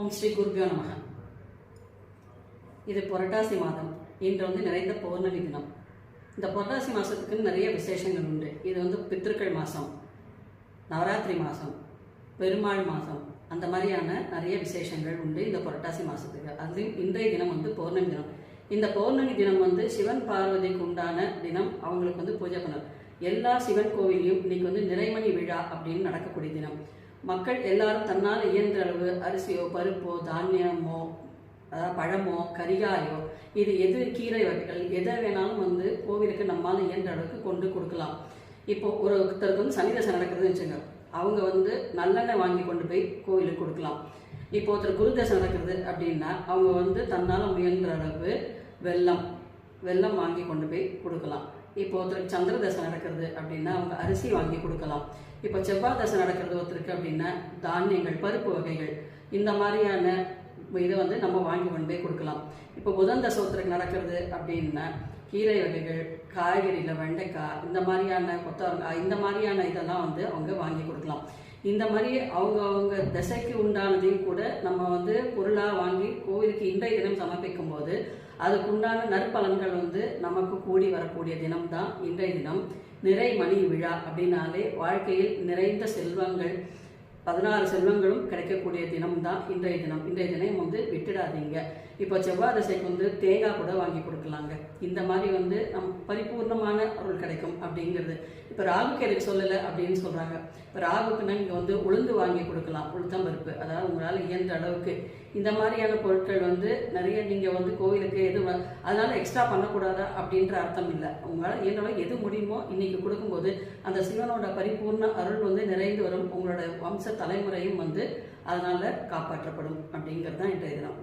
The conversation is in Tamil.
ஓம் ஸ்ரீ குருபியோ நமக. இது புரட்டாசி மாதம். இன்று வந்து நிறைந்த பௌர்ணமி தினம். இந்த புரட்டாசி மாதத்துக்குன்னு நிறைய விசேஷங்கள் உண்டு. இது வந்து பித்திருக்கள் மாதம் நவராத்திரி மாதம் பெருமாள் மாதம் அந்த மாதிரியான நிறைய விசேஷங்கள் உண்டு இந்த புரட்டாசி மாதத்துக்கு அதுலேயும் இன்றைய தினம் வந்து பௌர்ணமி தினம். இந்த பௌர்ணமி தினம் வந்து சிவன் பார்வதிக்கு உண்டான தினம். அவங்களுக்கு வந்து பூஜை பண்ணணும் எல்லா சிவன் கோவிலையும் இன்னைக்கு வந்து நிறைமணி விழா அப்படின்னு நடக்கக்கூடிய தினம். மக்கள் எல்லாரும் தன்னால் இயன்ற அளவு அரிசியோ பருப்போ தானியமோ அதாவது பழமோ கரிகாயோ இது எது கீரை வகைகள் எதை வேணாலும் வந்து கோவிலுக்கு நம்மால் இயன்ற அளவுக்கு கொண்டு கொடுக்கலாம். இப்போ ஒரு ஒருத்தருக்கு வந்து சனி தசை நடக்குதுன்னு வச்சுங்க அவங்க வந்து நல்லெண்ணெய் வாங்கி கொண்டு போய் கோவிலுக்கு கொடுக்கலாம். இப்போ ஒருத்தர் குரு தசை அப்படின்னா அவங்க வந்து தன்னால் முயன்ற அளவு வெல்லம் வெல்லம் வாங்கி கொண்டு போய் கொடுக்கலாம். இப்போ ஒருத்தருக்கு சந்திர தசை நடக்கிறது அப்படின்னா அவங்க அரிசி வாங்கி கொடுக்கலாம். இப்போ செவ்வாய் தசை நடக்கிறது ஒருத்தருக்கு அப்படின்னா தானியங்கள் பருப்பு வகைகள் இந்த மாதிரியான இதை வந்து நம்ம வாங்கி கொண்டு போய் கொடுக்கலாம். இப்போ புதன் தசை ஒருத்தருக்கு நடக்கிறது அப்படின்னா கீரை வகைகள் காய்கறியில் வெண்டைக்காய் இந்த மாதிரியான கொத்தவரங்காய் இந்த மாதிரியான இதெல்லாம் வந்து அவங்க வாங்கி கொடுக்கலாம். இந்த மாதிரி அவங்க அவங்க திசைக்கு உண்டானதையும் கூட நம்ம வந்து பொருளாக வாங்கி கோவிலுக்கு இன்றைய தினம் சமர்ப்பிக்கும் போது அதுக்கு உண்டான நற்பலன்கள் வந்து நமக்கு கூடி வரக்கூடிய தினம்தான் இன்றைய தினம். நிறை மணி விழா அப்படின்னாலே வாழ்க்கையில் நிறைந்த செல்வங்கள் பதினாறு செல்வங்களும் கிடைக்கக்கூடிய தினம் தான் இன்றைய தினம். இன்றைய தினம் வந்து விட்டுடாதீங்க. இப்போ செவ்வாய் தசைக்கு வந்து தேங்காய் கூட வாங்கி கொடுக்கலாங்க. இந்த மாதிரி வந்து நம் பரிபூர்ணமான அருள் கிடைக்கும் அப்படிங்கிறது. இப்போ ராகுக்கு எனக்கு சொல்லலை அப்படின்னு சொல்கிறாங்க இப்போ ராகுக்குன்னா நீங்கள் வந்து உளுந்து வாங்கி கொடுக்கலாம். உளுத்தம்பருப்பு அதாவது உங்களால் இயன்ற அளவுக்கு. இந்த மாதிரியான பொருட்கள் வந்து நிறைய நீங்கள் வந்து கோவிலுக்கு எது அதனால் அதனால எக்ஸ்ட்ரா பண்ணக்கூடாதா அப்படின்ற அர்த்தம் இல்லை. உங்களால் இயன்ற எது முடியுமோ இன்னைக்கு கொடுக்கும்போது அந்த சிவனோட பரிபூர்ண அருள் வந்து நிறைந்து வரும். உங்களோட வம்ச தலைமுறையும் வந்து அதனால காப்பாற்றப்படும் அப்படிங்கிறது தான் இன்றைய தினம்.